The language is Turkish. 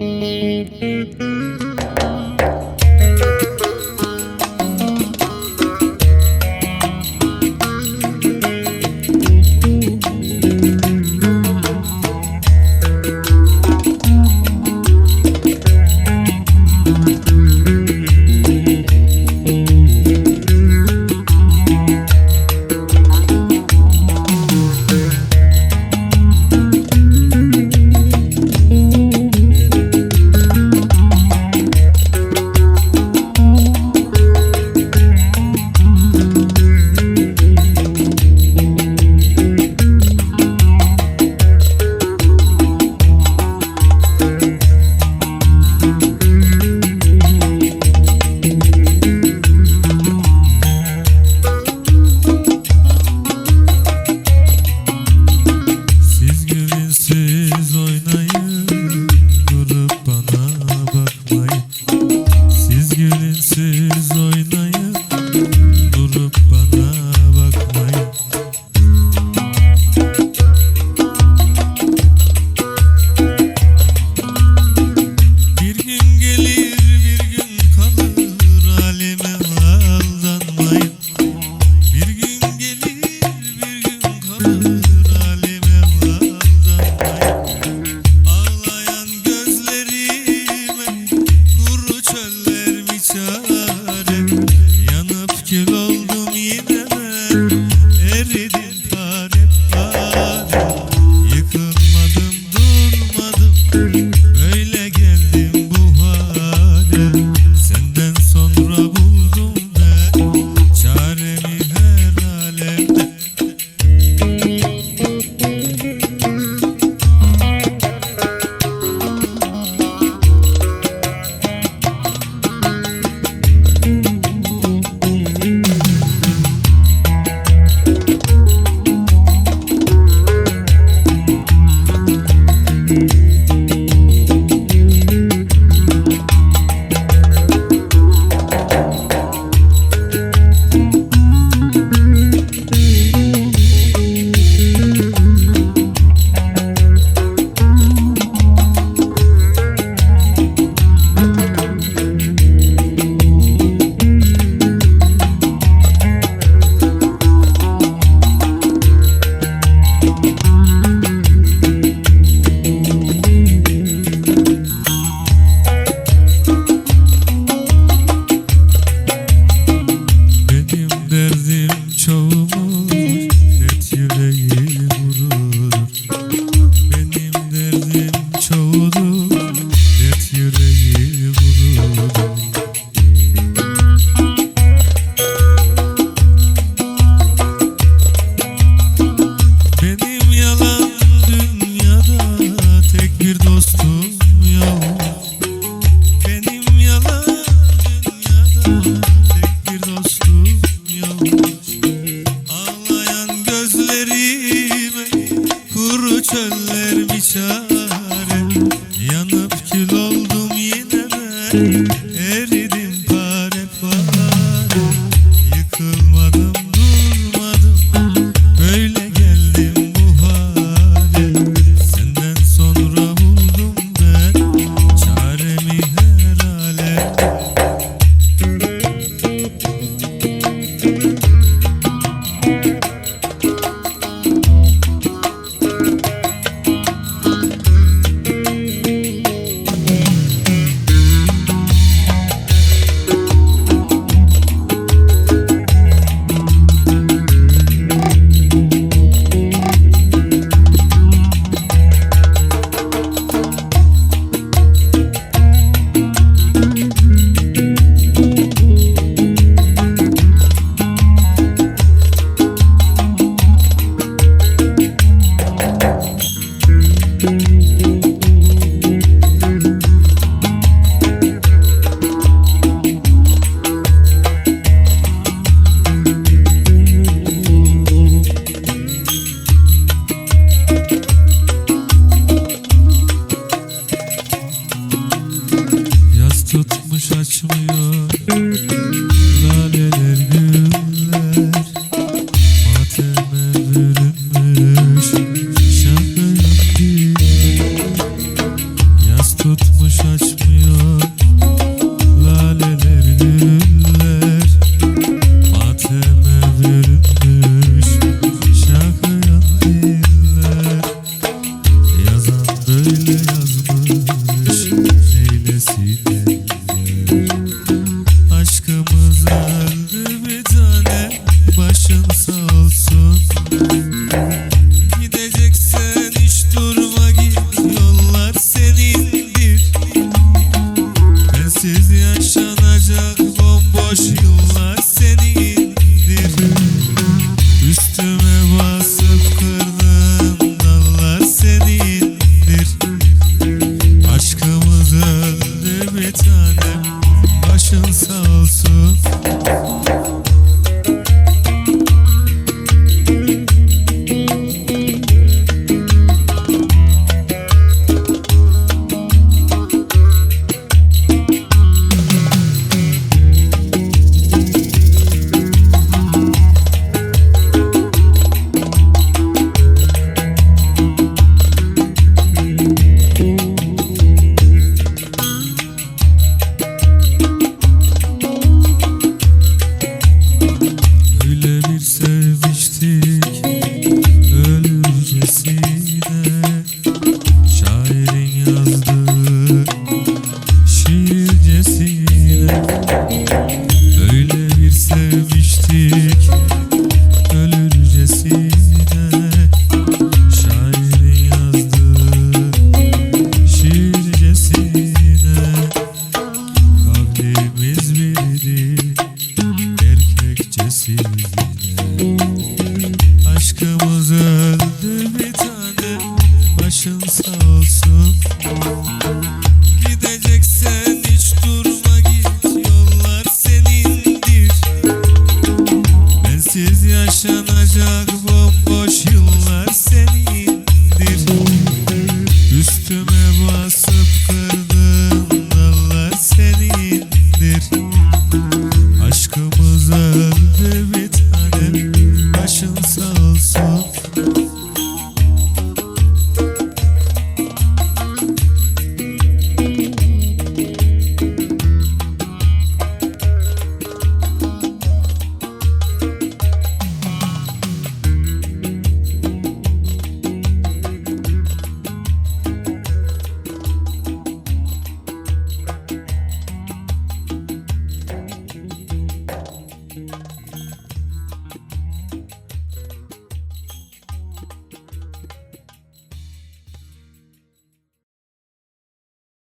Música tutmuş açmıyor. Laleler güller Mateme bürünmüş Şarkı Yaz tutmuş açmıyor. boş yıllar senindir Üstüme basıp kırdığın dallar senindir Aşkımız öldü bir tanem. Başın sağ olsun. 什么这个